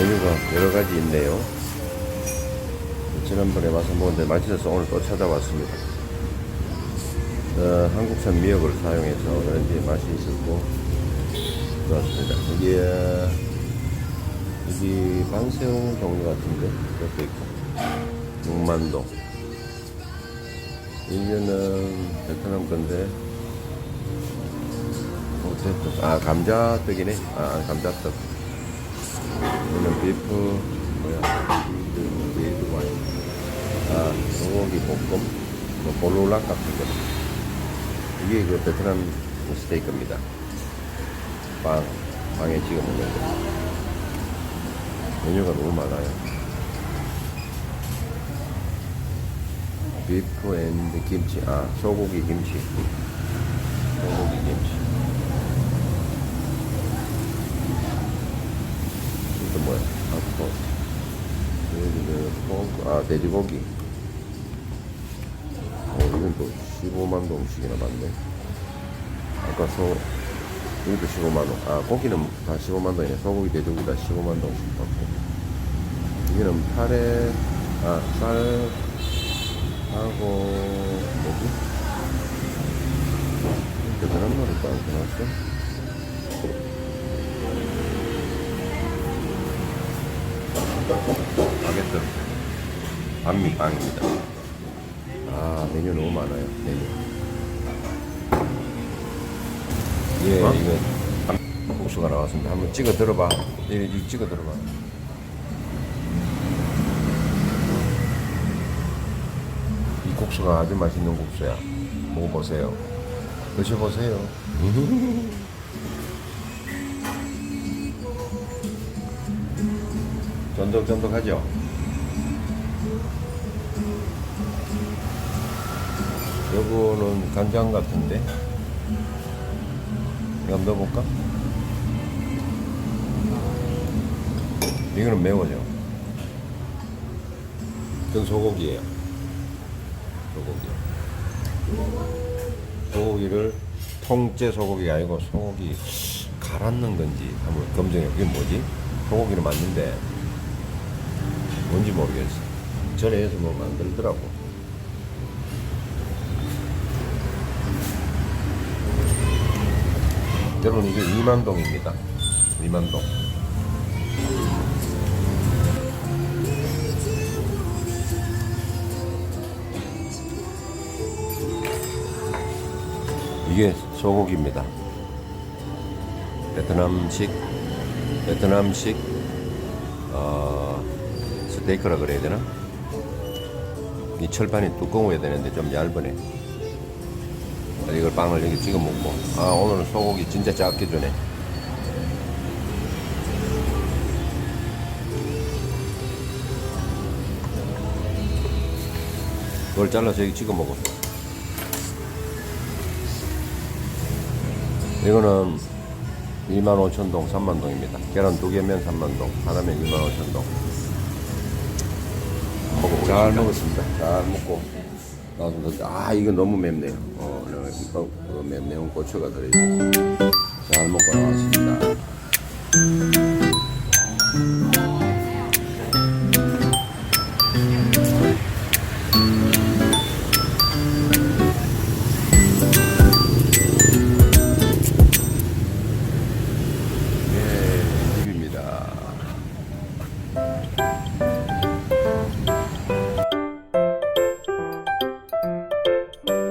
메뉴가 여러 가지 있네요. 지난번에 와서 먹었는데 맛있어서 오늘 또 찾아왔습니다. 어, 한국산 미역을 사용해서 그런지 맛이 있었고 좋았습니다. 이게 여기 방새우 종류 같은데 이것도 있고 육만동 이거는 베트남 건데 어쨌든 아 감자떡이네 아 감자떡 이거는 비프 뭐야 비프 비프 와인. 아 소고기 볶음 뭐 볼로락 같은 거. 이게 그 베트남 스테이크입니다. 빵 빵에 찍어 먹는 거. 메뉴가 너무 많아요. 비프 앤 김치. 아 소고기 김치. 소고기 김치 이 거 뭐야 아포 포크 아 돼지고기 어 이건 또 15만 동씩이나 받네 아까 소 여기도 15만 원. 아, 고기는 다 15만 동이네. 소고기, 돼지고기 다 15만 동씩 받고. 이거는 팔에, 아, 쌀, 하고, 뭐지? 베트남 노래 또안 나왔어? 바게트. 반미빵입니다. 아, 메뉴 너무 많아요. 메뉴. 예, 어? 이거 국수가 나왔습니다. 한번 찍어 들어봐. 이, 이 찍어 들어봐. 이 국수가 아주 맛있는 국수야. 먹어보세요. 드셔보세요. 쫀득쫀득하죠? 요거는 간장 같은데? 이거 한번 넣어볼까? 이거는 매워져. 이건 소고기예요. 소고기. 소고기를 통째 소고기가 아니고 소고기 갈았는 건지 한번 검증해. 이게 뭐지? 소고기를 맞는데 뭔지 모르겠어. 전에서 뭐 만들더라고. 여러분 이게 이만동입니다. 이만동. 이게 소고기입니다. 베트남식 베트남식 어, 스테이크라 그래야 되나? 이 철판이 두꺼워야 되는데 좀 얇으네. 이걸 빵을 여기 찍어 먹고. 아 오늘은 소고기 진짜 작게 주네. 그걸 잘라서 여기 찍어 먹어. 이거는 25,000동 3만동입니다. 계란 두 개면 3만동 하나면 25,000동 먹어보겠습니다 잘 먹었습니다 잘 먹고 나왔습니다. 아 이거 너무 맵네요. 어, 그 매, 매운 고추가 들어있어서 잘 먹고 나왔습니다.